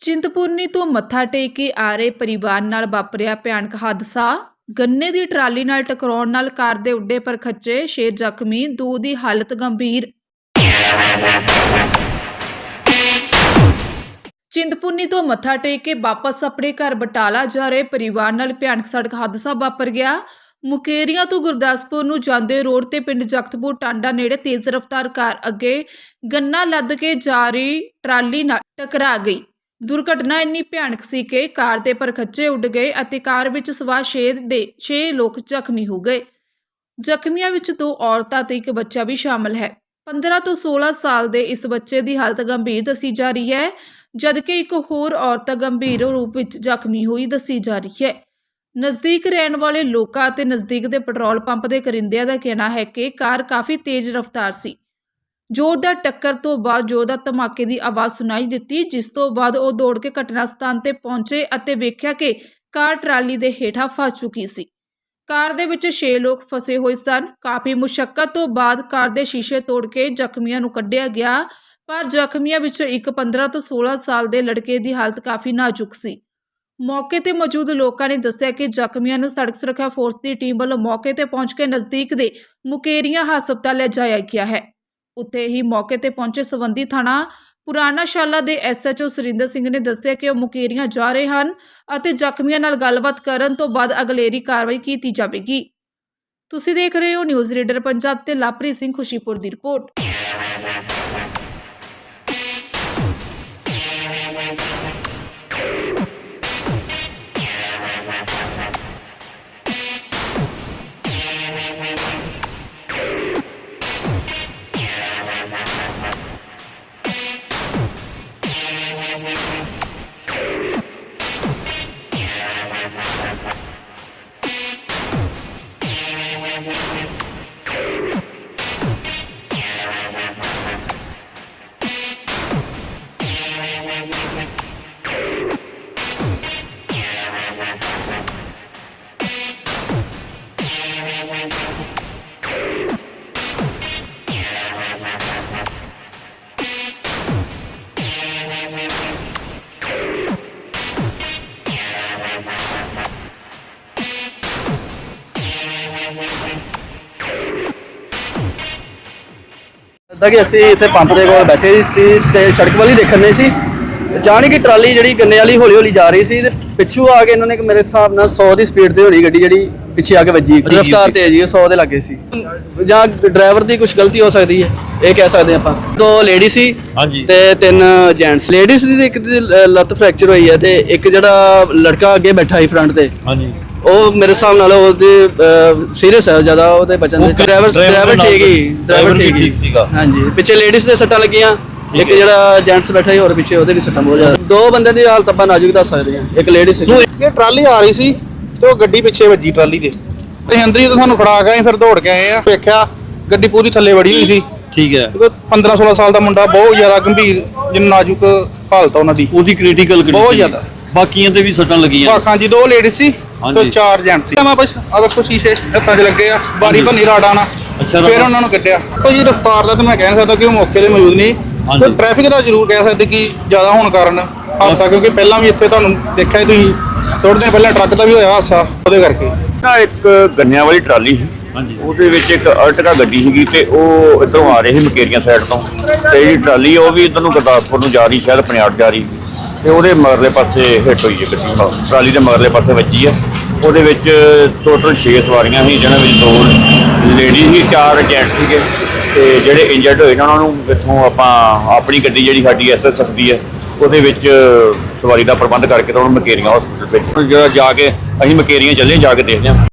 ਚਿੰਤਪੁਰਨੀ ਤੋਂ ਮੱਥਾ ਟੇਕ ਕੇ ਆ ਰਹੇ ਪਰਿਵਾਰ ਨਾਲ ਵਾਪਰਿਆ ਭਿਆਨਕ ਹਾਦਸਾ। ਗੰਨੇ ਦੀ ਟਰਾਲੀ ਨਾਲ ਟਕਰਾਉਣ ਨਾਲ ਕਾਰ ਦੇ ਉੱਡੇ ਪਰ ਖੱਚੇ ਛੇ ਜ਼ਖਮੀ, ਦੋ ਦੀ ਹਾਲਤ ਗੰਭੀਰ। ਚਿੰਤਪੁਰਨੀ ਤੋਂ ਮੱਥਾ ਟੇਕ ਕੇ ਵਾਪਸ ਆਪਣੇ ਘਰ ਬਟਾਲਾ ਜਾ ਰਹੇ ਪਰਿਵਾਰ ਨਾਲ ਭਿਆਨਕ ਸੜਕ ਹਾਦਸਾ ਵਾਪਰ ਗਿਆ। ਮੁਕੇਰੀਆਂ ਤੋਂ ਗੁਰਦਾਸਪੁਰ ਨੂੰ ਜਾਂਦੇ ਰੋਡ ਤੇ ਪਿੰਡ ਜਗਤਪੁਰ ਟਾਂਡਾ ਨੇੜੇ ਤੇਜ਼ ਰਫ਼ਤਾਰ ਕਾਰ ਅੱਗੇ ਗੰਨਾ ਲੱਦ ਕੇ ਜਾ ਰਹੀ ਟਰਾਲੀ ਨਾਲ ਟਕਰਾ ਗਈ। ਦੁਰਘਟਨਾ ਇੰਨੀ ਭਿਆਨਕ ਸੀ ਕਿ ਕਾਰ ਦੇ ਪਰਖੱਚੇ ਉੱਡ ਗਏ ਅਤੇ ਕਾਰ ਵਿੱਚ ਸਵਾਰ 6 ਦੇ 6 ਲੋਕ ਜ਼ਖਮੀ ਹੋ ਗਏ। ਜ਼ਖਮੀਆਂ ਵਿੱਚ ਦੋ ਔਰਤਾਂ ਤੇ ਇੱਕ ਬੱਚਾ ਵੀ ਸ਼ਾਮਲ ਹੈ। 15 ਤੋਂ 16 ਸਾਲ ਦੇ ਇਸ ਬੱਚੇ ਦੀ ਹਾਲਤ ਗੰਭੀਰ ਦੱਸੀ ਜਾ ਰਹੀ ਹੈ, ਜਦਕਿ ਇੱਕ ਹੋਰ ਔਰਤ ਗੰਭੀਰ ਰੂਪ ਵਿੱਚ ਜ਼ਖਮੀ ਹੋਈ ਦੱਸੀ ਜਾ ਰਹੀ ਹੈ। ਨਜ਼ਦੀਕ ਰਹਿਣ ਵਾਲੇ ਲੋਕਾਂ ਅਤੇ ਨਜ਼ਦੀਕ ਦੇ ਪੈਟਰੋਲ ਪੰਪ ਦੇ ਕਰਿੰਦਿਆਂ ਦਾ ਕਹਿਣਾ ਹੈ ਕਿ ਕਾਰ ਕਾਫੀ ਤੇਜ਼ ਰਫ਼ਤਾਰ ਸੀ। ਜ਼ੋਰਦਾਰ ਟੱਕਰ ਤੋਂ ਬਾਅਦ ਜ਼ੋਰਦਾਰ ਧਮਾਕੇ ਦੀ ਆਵਾਜ਼ ਸੁਣਾਈ ਦਿੱਤੀ, ਜਿਸ ਤੋਂ ਬਾਅਦ ਉਹ ਦੌੜ ਕੇ ਘਟਨਾ ਸਥਾਨ ਤੇ ਪਹੁੰਚੇ ਅਤੇ ਵੇਖਿਆ ਕਿ ਕਾਰ ਟਰਾਲੀ ਦੇ ਹੇਠਾਂ ਫਸ ਚੁੱਕੀ ਸੀ। ਕਾਰ ਦੇ ਵਿੱਚ 6 ਲੋਕ ਫਸੇ ਹੋਏ ਸਨ। ਕਾਫੀ ਮੁਸ਼ਕਲ ਤੋਂ ਬਾਅਦ ਕਾਰ ਦੇ ਸ਼ੀਸ਼ੇ ਤੋੜ ਕੇ ਜ਼ਖਮੀਆਂ ਨੂੰ ਕੱਢਿਆ ਗਿਆ, ਪਰ ਜ਼ਖਮੀਆਂ ਵਿੱਚੋਂ ਇੱਕ 15 ਤੋਂ 16 ਸਾਲ ਦੇ ਲੜਕੇ ਦੀ ਹਾਲਤ ਕਾਫੀ ਨਾਜ਼ੁਕ ਸੀ। ਮੌਕੇ ਤੇ ਮੌਜੂਦ ਲੋਕਾਂ ਨੇ ਦੱਸਿਆ ਕਿ ਜ਼ਖਮੀਆਂ ਨੂੰ ਸੜਕ ਸੁਰੱਖਿਆ ਫੋਰਸ ਦੀ ਟੀਮ ਵੱਲੋਂ ਮੌਕੇ ਤੇ ਪਹੁੰਚ ਕੇ ਨਜ਼ਦੀਕ ਦੇ ਮੁਕੇਰੀਆਂ ਹਸਪਤਾਲ ਲਿਜਾਇਆ ਗਿਆ ਹੈ। ਉੱਥੇ ਹੀ ਮੌਕੇ ਤੇ ਪਹੁੰਚੇ ਸਬੰਧੀ ਥਾਣਾ ਪੁਰਾਣਾ ਸ਼ਾਲਾ ਦੇ ਐਸਐਚਓ ਸੁਰਿੰਦਰ ਸਿੰਘ ਨੇ ਦੱਸਿਆ ਕਿ ਉਹ ਮੁਕੇਰੀਆਂ ਜਾ ਰਹੇ ਹਨ ਅਤੇ ਜ਼ਖਮੀਆਂ ਨਾਲ ਗੱਲਬਾਤ ਕਰਨ ਤੋਂ ਬਾਅਦ ਅਗਲੇਰੀ ਕਾਰਵਾਈ ਕੀਤੀ ਜਾਵੇਗੀ। ਤੁਸੀਂ ਦੇਖ ਰਹੇ ਹੋ ਨਿਊਜ਼ ਰੀਡਰ ਪੰਜਾਬ ਤੇ ਲਾਪਰੀ ਸਿੰਘ ਖੁਸ਼ੀਪੁਰ ਦੀ ਰਿਪੋਰਟ। ਜਿੱਦਾਂ ਕਿ ਅਸੀਂ ਇੱਥੇ ਪੰਪ ਦੇ ਕੋਲ ਬੈਠੇ ਸੀ ਤੇ ਸੜਕ ਵਾਲੀ ਦੇਖਣ ਨਹੀਂ ਸੀ। ਅਚਾਨਕ ਹੀ ਟਰਾਲੀ ਜਿਹੜੀ ਗੰਨੇ ਵਾਲੀ ਹੌਲੀ ਹੌਲੀ ਜਾ ਰਹੀ ਸੀ ਤੇ ਪਿੱਛੋਂ ਆ ਕੇ ਇਹਨਾਂ ਨੇ ਕਿ ਮੇਰੇ ਹਿਸਾਬ ਨਾਲ 100 ਦੀ ਸਪੀਡ ਤੇ ਹੋਣੀ ਗੱਡੀ ਜਿਹੜੀ ਪਿੱਛੇ ਆ ਕੇ ਵੱਜੀ। ਰਫ਼ਤਾਰ ਤੇਜ਼ ਹੀ 100 ਦੇ ਲੱਗੇ ਸੀ। ਜਾਂ ਡਰਾਈਵਰ ਦੀ ਕੁਝ ਗਲਤੀ ਹੋ ਸਕਦੀ ਹੈ ਇਹ ਕਹਿ ਸਕਦੇ ਆਪਾਂ। ਦੋ ਲੇਡੀ ਸੀ ਤੇ ਤਿੰਨ ਜੈਂਟਸ ਲੇਡੀਜ਼ ਦੀ ਇੱਕ ਲੱਤ ਫ੍ਰੈਕਚਰ ਹੋਈ ਹੈ ਤੇ ਇੱਕ ਜਿਹੜਾ ਲੜਕਾ ਅੱਗੇ ਬੈਠਾ ਸੀ ਫਰੰਟ ਤੇ। ਹਾਂਜੀ। ਉਹ ਮੇਰੇ ਹਿਸਾਬ ਨਾਲ ਉਹਦੇ ਸੀਰੀਅਸ ਹੈ ਜ਼ਿਆਦਾ ਉਹਦੇ ਬਚਨ ਦੇ ਡਰਾਈਵਰ ਡਰਾਈਵਰ ਠੀਕ ਹੀ ਡਰਾਈਵਰ ਠੀਕ ਹੀ। ਸੀਗਾ। ਹਾਂਜੀ ਪਿੱਛੇ ਲੇਡੀਜ਼ ਦੇ ਸੱਟਾਂ ਲੱਗੀਆਂ ਇੱਕ। ਜਿਹੜਾ ਜੈਂਟਸ ਬੈਠਾ ਸੀ ਹੋਰ ਪਿੱਛੇ ਉਹਦੇ ਵੀ ਸੱਟਾਂ ਬਹੁਤ ਜ਼ਿਆਦਾ। ਦੋ ਬੰਦਿਆਂ ਦੀ ਹਾਲਤ ਆਪਾਂ ਨਾਜ਼ੁਕ ਦੱਸ ਸਕਦੇ ਹਾਂ ਇੱਕ ਲੇਡੀ ਸੀ। ਇਹ ਟਰਾਲੀ ਆ ਰਹੀ ਸੀ ਤੇ ਉਹ ਗੱਡੀ ਪਿੱਛੇ ਵੱਜੀ ਟਰਾਲੀ ਦੇ ਤੇ ਅੰਦਰ ਹੀ ਤਾਂ ਸਾਨੂੰ ਫੜਾ ਗਏ ਫਿਰ ਦੌੜ ਕੇ ਆਏ ਆ। ਵੇਖਿਆ ਗੱਡੀ ਪੂਰੀ ਥੱਲੇ ਵੜੀ ਹੋਈ ਸੀ। ਠੀਕ ਹੈ। ਕਿਉਂਕਿ 15 16 ਸਾਲ ਦਾ ਮੁੰਡਾ ਬਹੁਤ ਜ਼ਿਆਦਾ ਗੰਭੀਰ ਜਿੰਨ ਨਾਜ਼ੁਕ ਹਾਲਤ ਆ ਉਹਨਾਂ ਦੀ। ਉਹਦੀ ਕ੍ਰਿਟੀਕਲ ਬਹੁਤ ਜ਼ਿਆਦਾ। ਬਾਕੀਆਂ ਤੇ ਵੀ ਸੱਟਾਂ ਲੱਗੀਆਂ। ਵਾਖਾਂ ਜੀ ਦੋ ਲੇਡੀ ਸੀ। ਤੇ ਹਾਂਜੀ। ਚਾਰ ਜੈਂਟ ਸੀ। ਮੈਂ ਬਸ ਆ ਵੇਖੋ ਸ਼ੀਸ਼ੇ ਹੱਥਾਂ 'ਚ ਲੱਗੇ ਆ ਬਾਰੀ ਭੰਨੀ ਰਾੜਾ ਨਾਲ ਅੱਛਾ, ਫਿਰ ਰਾੜਾ। ਉਹਨਾਂ ਨੂੰ ਕੱਢਿਆ। ਕੋਈ ਜੀ ਰਫਤਾਰ ਦਾ ਤਾਂ ਮੈਂ ਕਹਿ ਨਹੀਂ ਸਕਦਾ ਕਿ ਉਹ ਮੌਕੇ ਤੇ ਮੌਜੂਦ ਨਹੀਂ। ਹਾਂਜੀ। ਪਰ ਟ੍ਰੈਫਿਕ ਦਾ ਜ਼ਰੂਰ ਕਹਿ ਸਕਦੇ ਕਿ ਜ਼ਿਆਦਾ ਹੋਣ ਕਾਰਨ ਹਾਦਸਾ ਕਿਉਂਕਿ ਪਹਿਲਾਂ ਵੀ ਇੱਥੇ ਤੁਹਾਨੂੰ ਦੇਖਿਆ ਹੀ ਤੁਸੀਂ। ਥੋੜੇ ਦਿਨ ਪਹਿਲਾਂ ਟਰੱਕ ਦਾ ਵੀ ਹੋਇਆ ਹਾਦਸਾ ਉਹਦੇ ਕਰਕੇ। ਨਾ ਇੱਕ ਗੰਨਿਆਂ ਵਾਲੀ ਟਰਾਲੀ ਸੀ। ਉਹਦੇ ਵਿੱਚ ਇੱਕ ਅਰਟਕਾ ਗੱਡੀ ਸੀਗੀ ਤੇ ਉਹ ਇਧਰੋਂ ਆ ਰਹੀ ਸੀ ਮਕੇਰੀਆਂ ਸਾਈਡ ਤੋਂ। ਤੇ ਜਿਹੜੀ ਟਰਾਲੀ ਉਹ ਵੀ ਇਧਰ ਨੂੰ ਗੁਰਦਾਸਪੁਰ ਨੂੰ ਜਾ ਰਹੀ ਸ਼ਾਇਦ ਪਨਿਆੜ ਜਾ ਰਹੀ ਤੇ ਉਹਦੇ ਮਗਰਲੇ ਪਾਸੇ ਹਿੱਟ ਹੋਈ ਹੈ ਗੱਡੀ। ਟਰਾਲੀ ਦੇ ਮਗਰਲੇ ਪਾਸੇ ਵੱਜੀ ਹੈ। ਉਹਦੇ ਵਿੱਚ ਟੋਟਲ 6 ਸਵਾਰੀਆਂ ਸੀ, ਜਿਹਨਾਂ ਵਿੱਚ ਦੋ ਲੇਡੀਜ਼ ਸੀ, ਚਾਰ ਜੈਂਟ ਸੀਗੇ। ਤੇ ਜਿਹੜੇ ਇੰਜਰਡ ਹੋਏ ਨੇ, ਉਹਨਾਂ ਨੂੰ ਇੱਥੋਂ ਆਪਾਂ ਆਪਣੀ ਗੱਡੀ ਜਿਹੜੀ ਸਾਡੀ ਐਸਐਸਐਫ ਦੀ ਹੈ, ਉਹਦੇ ਵਿੱਚ ਸਵਾਰੀ ਦਾ ਪ੍ਰਬੰਧ ਕਰਕੇ ਤਾਂ ਉਹਨਾਂ ਨੂੰ ਮਕੇਰੀਆਂ ਹਸਪੀਟਲ ਭੇਜਿਆ। ਜਿਹੜਾ ਜਾ ਕੇ, ਅਸੀਂ ਮਕੇਰੀਆਂ ਚੱਲੇ, ਜਾ ਕੇ ਦੇਖਦੇ ਹਾਂ।